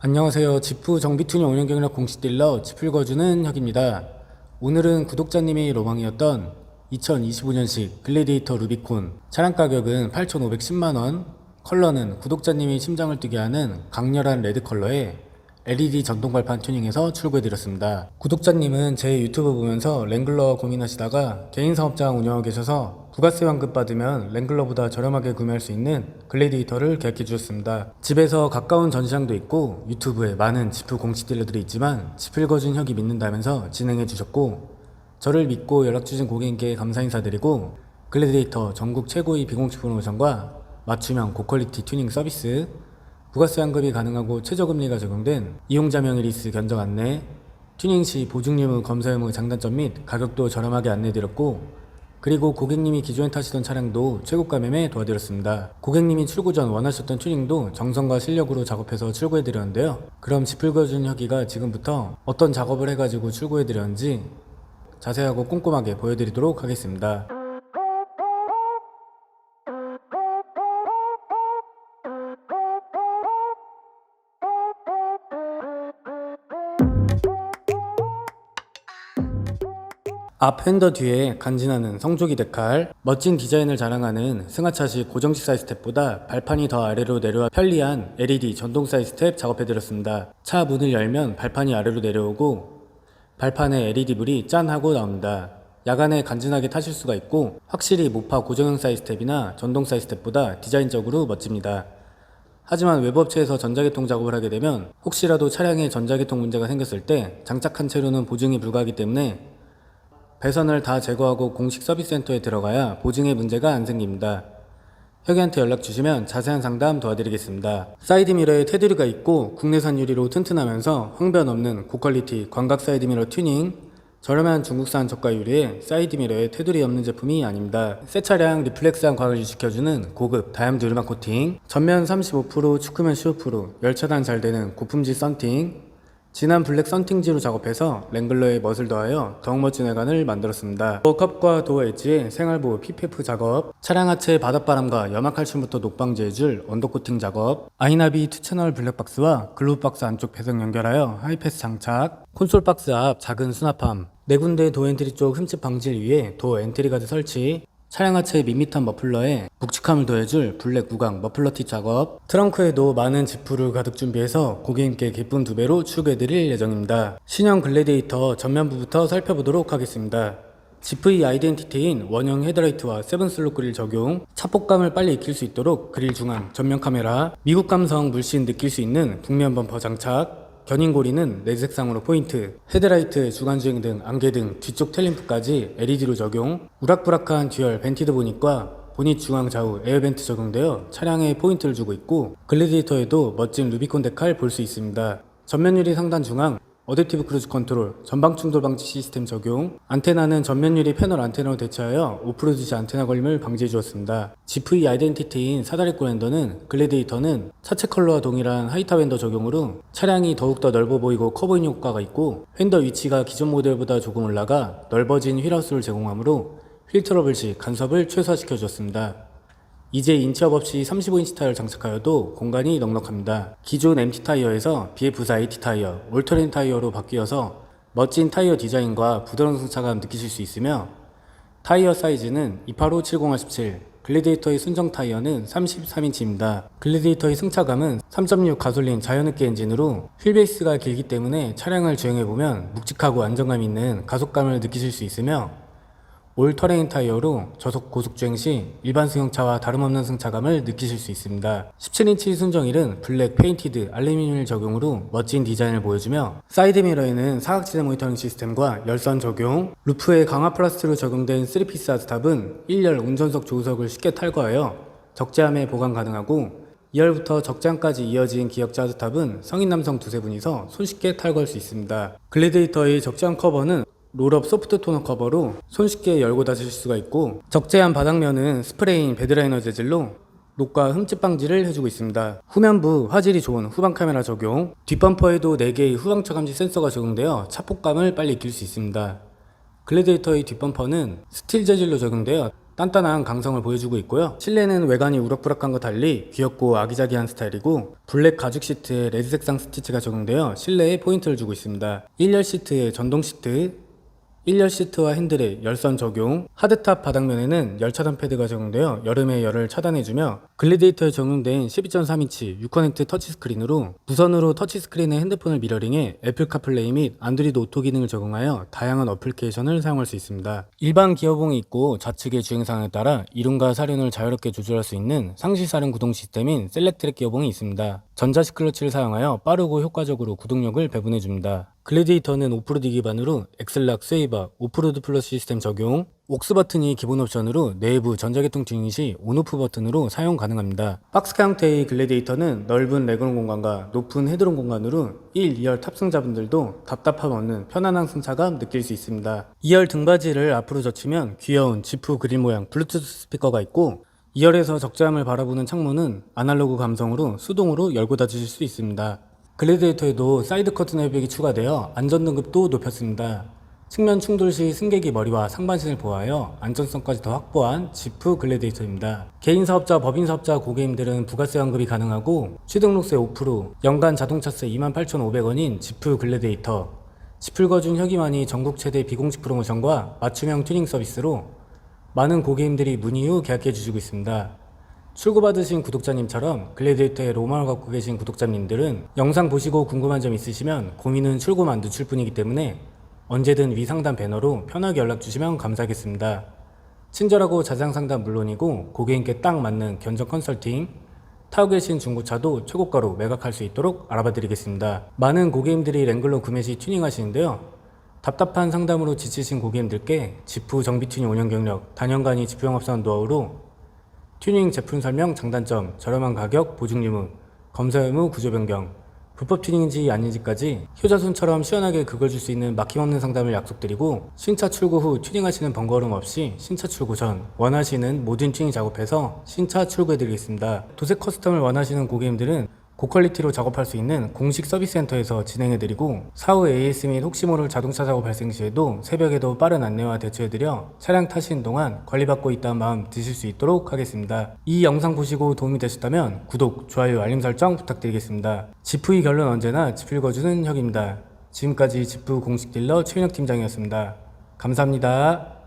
안녕하세요. 지프 정비투ning 운영 경력 공식 딜러 지풀거주는 혁입니다. 오늘은 구독자님의 로망이었던 2025년식 글래디에이터 루비콘 차량 가격은 8,510만원 컬러는 구독자님이 심장을 뛰게 하는 강렬한 레드 컬러에 LED 전동 발판 튜닝해서 출고해드렸습니다. 구독자님은 제 유튜브 보면서 랭글러 고민하시다가 개인 사업장 운영하고 계셔서 부가세 환급 받으면 랭글러보다 저렴하게 구매할 수 있는 글래디에이터를 계약해 주셨습니다. 집에서 가까운 전시장도 있고 유튜브에 많은 지프 공식 딜러들이 있지만 지플 거준 혁이 믿는다면서 진행해 주셨고 저를 믿고 연락 주신 고객님께 감사 인사드리고 글래디에이터 전국 최고의 비공식 프로모션과 맞춤형 고퀄리티 튜닝 서비스 부가세 환급이 가능하고 최저금리가 적용된 이용자 명의 리스 견적 안내, 튜닝 시 보증 유무, 검사 유무 장단점 및 가격도 저렴하게 안내드렸고 그리고 고객님이 기존에 타시던 차량도 최고가 매매 도와드렸습니다. 고객님이 출고 전 원하셨던 튜닝도 정성과 실력으로 작업해서 출고해드렸는데요. 그럼 지풀거준 혁이가 지금부터 어떤 작업을 해가지고 출고해드렸는지 자세하고 꼼꼼하게 보여드리도록 하겠습니다. 앞 핸더 뒤에 간지나는 성조기 데칼, 멋진 디자인을 자랑하는 승하차식 고정식 사이 스텝보다 발판이 더 아래로 내려와 편리한 LED 전동 사이 스텝 작업해드렸습니다. 차 문을 열면 발판이 아래로 내려오고 발판에 LED 불이 짠 하고 나옵니다. 야간에 간지나게 타실 수가 있고 확실히 모파 고정형 사이 스텝이나 전동 사이 스텝보다 디자인적으로 멋집니다. 하지만 외부업체에서 전자계통 작업을 하게 되면 혹시라도 차량에 전자계통 문제가 생겼을 때 장착한 채로는 보증이 불가하기 때문에 배선을 다 제거하고 공식 서비스 센터에 들어가야 보증에 문제가 안 생깁니다. 혁이한테 연락 주시면 자세한 상담 도와드리겠습니다. 사이드 미러에 테두리가 있고 국내산 유리로 튼튼하면서 황변 없는 고퀄리티 광각 사이드 미러 튜닝 저렴한 중국산 저가 유리에 사이드 미러에 테두리 없는 제품이 아닙니다. 새 차량 리플렉스한 광을 유지켜주는 고급 다이아몬드 유리막 코팅 전면 35% 축구면 15% 열차단 잘 되는 고품질 썬팅 진한 블랙 썬팅지로 작업해서 랭글러에 멋을 더하여 더욱 멋진 외관을 만들었습니다. 도어 컵과 도어 엣지에 생활보호 PPF 작업, 차량 하체 바닷바람과 염화 칼슘부터 녹방지해줄 언더 코팅 작업, 아이나비 2채널 블랙박스와 글루박스 안쪽 배선 연결하여 하이패스 장착, 콘솔 박스 앞 작은 수납함, 네 군데 도어 엔트리 쪽 흠집 방지를 위해 도어 엔트리 가드 설치, 차량 하체 밋밋한 머플러에 묵직함을 더해줄 블랙 무광 머플러 티 작업. 트렁크에도 많은 지프를 가득 준비해서 고객님께 기쁜 두 배로 추가해드릴 예정입니다. 신형 글래디에이터 전면부부터 살펴보도록 하겠습니다. 지프의 아이덴티티인 원형 헤드라이트와 세븐슬롯 그릴 적용. 차폭감을 빨리 익힐 수 있도록 그릴 중앙 전면 카메라. 미국 감성 물씬 느낄 수 있는 북면 범퍼 장착 견인고리는 레드 색상으로 포인트, 헤드라이트, 주간주행 등 안개 등, 뒤쪽 텔림프까지 LED로 적용, 우락부락한 듀얼 벤티드 보닛과 보닛 중앙 좌우 에어벤트 적용되어 차량에 포인트를 주고 있고 글래디에이터에도 멋진 루비콘 데칼 볼 수 있습니다. 전면 유리 상단 중앙 어댑티브 크루즈 컨트롤, 전방 충돌 방지 시스템 적용, 안테나는 전면 유리 패널 안테나로 대체하여 오프로드 시 안테나 걸림을 방지해 주었습니다. 지프의 아이덴티티인 사다리꼴 핸더는 글래디에이터는 차체 컬러와 동일한 하이탑 핸더 적용으로 차량이 더욱더 넓어 보이고 커 보이는 효과가 있고 핸더 위치가 기존 모델보다 조금 올라가 넓어진 휠하우스를 제공하므로 휠 트러블 시 간섭을 최소화시켜 주었습니다. 이제 인치업 없이 35인치 타이어를 장착하여도 공간이 넉넉합니다. 기존 MT 타이어에서 BF4 AT 타이어, 올터렌 타이어로 바뀌어서 멋진 타이어 디자인과 부드러운 승차감 느끼실 수 있으며 타이어 사이즈는 285-70R17, 글래디에이터의 순정 타이어는 33인치입니다. 글래디에이터의 승차감은 3.6 가솔린 자연흡기 엔진으로 휠베이스가 길기 때문에 차량을 주행해보면 묵직하고 안정감 있는 가속감을 느끼실 수 있으며 올 터레인 타이어로 저속 고속 주행 시 일반 승용차와 다름없는 승차감을 느끼실 수 있습니다. 17인치 순정일은 블랙 페인티드 알루미늄 적용으로 멋진 디자인을 보여주며 사이드 미러에는 사각지대 모니터링 시스템과 열선 적용, 루프에 강화 플라스틱으로 적용된 3피스 하드탑은 1열 운전석 조수석을 쉽게 탈거하여 적재함에 보관 가능하고 2열부터 적재함까지 이어진 기역자 하드탑은 성인 남성 두세 분이서 손쉽게 탈거할 수 있습니다. 글래디에이터의 적재함 커버는 롤업 소프트 토너 커버로 손쉽게 열고 닫으실 수가 있고 적재한 바닥면은 스프레이인 베드라이너 재질로 녹과 흠집 방지를 해주고 있습니다. 후면부 화질이 좋은 후방 카메라 적용, 뒷범퍼에도 4개의 후방차 감지 센서가 적용되어 차폭감을 빨리 익힐 수 있습니다. 글래디에이터의 뒷범퍼는 스틸 재질로 적용되어 단단한 강성을 보여주고 있고요. 실내는 외관이 우락부락한과 달리 귀엽고 아기자기한 스타일이고 블랙 가죽 시트에 레드 색상 스티치가 적용되어 실내에 포인트를 주고 있습니다. 1열 시트에 전동 시트, 1열 시트와 핸들에 열선 적용, 하드탑 바닥면에는 열 차단 패드가 적용되어 여름의 열을 차단해주며 글래디에이터에 적용된 12.3인치 6커넥트 터치스크린으로 무선으로 터치스크린에 핸드폰을 미러링해 애플 카플레이 및 안드로이드 오토 기능을 적용하여 다양한 어플리케이션을 사용할 수 있습니다. 일반 기어봉이 있고 좌측의 주행상에 따라 이륜과 사륜을 자유롭게 조절할 수 있는 상시 사륜 구동 시스템인 셀렉트랙 기어봉이 있습니다. 전자식 클러치를 사용하여 빠르고 효과적으로 구동력을 배분해 줍니다. 글래디에이터는 오프로드 기반으로 엑셀락, 스웨이바, 오프로드 플러스 시스템 적용, 옥스 버튼이 기본 옵션으로 내부 전자계통 튜닝 시 온오프 버튼으로 사용 가능합니다. 박스카 형태의 글래디에이터는 넓은 레그룸 공간과 높은 헤드룸 공간으로 1, 2열 탑승자분들도 답답함 없는 편안한 승차감 느낄 수 있습니다. 2열 등받이를 앞으로 젖히면 귀여운 지프 그릴 모양 블루투스 스피커가 있고 2열에서 적재함을 바라보는 창문은 아날로그 감성으로 수동으로 열고 닫으실 수 있습니다. 글래디에이터에도 사이드 커튼 헬백이 추가되어 안전등급도 높였습니다. 측면 충돌 시 승객이 머리와 상반신을 보호하여 안전성까지 더 확보한 지프 글래디에이터입니다. 개인 사업자, 법인 사업자 고객님들은 부가세 환급이 가능하고 취등록세 5%, 연간 자동차세 28,500원인 지프 글래디에이터, 지풀 거준 혁이만이 전국 최대 비공식 프로모션과 맞춤형 튜닝 서비스로 많은 고객님들이 문의 후 계약해 주시고 있습니다. 출고받으신 구독자님처럼 글래디에이터에 로망을 갖고 계신 구독자님들은 영상 보시고 궁금한 점 있으시면 고민은 출고만 늦출 뿐이기 때문에 언제든 위 상담 배너로 편하게 연락 주시면 감사하겠습니다. 친절하고 자세한 상담 물론이고 고객님께 딱 맞는 견적 컨설팅, 타고 계신 중고차도 최고가로 매각할 수 있도록 알아봐 드리겠습니다. 많은 고객님들이 랭글러 구매 시 튜닝하시는데요. 답답한 상담으로 지치신 고객님들께 지프 정비 튜닝 5년 경력, 단연간이 지프 영업사원 노하우로 튜닝 제품 설명, 장단점, 저렴한 가격, 보증 유무, 검사 의무, 구조 변경, 불법 튜닝인지 아닌지까지 효자손처럼 시원하게 그걸 줄 수 있는 막힘없는 상담을 약속드리고 신차 출고 후 튜닝하시는 번거로움 없이 신차 출고 전 원하시는 모든 튜닝 작업해서 신차 출고해드리겠습니다. 도색 커스텀을 원하시는 고객님들은 고퀄리티로 작업할 수 있는 공식 서비스 센터에서 진행해드리고 사후 AS 및 혹시 모를 자동차 사고 발생 시에도 새벽에도 빠른 안내와 대처해드려 차량 타시는 동안 관리받고 있다는 마음 드실 수 있도록 하겠습니다. 이 영상 보시고 도움이 되셨다면 구독, 좋아요, 알림 설정 부탁드리겠습니다. 지프의 결론 언제나 지필 거주는 혁입니다. 지금까지 지프 공식 딜러 최윤혁 팀장이었습니다. 감사합니다.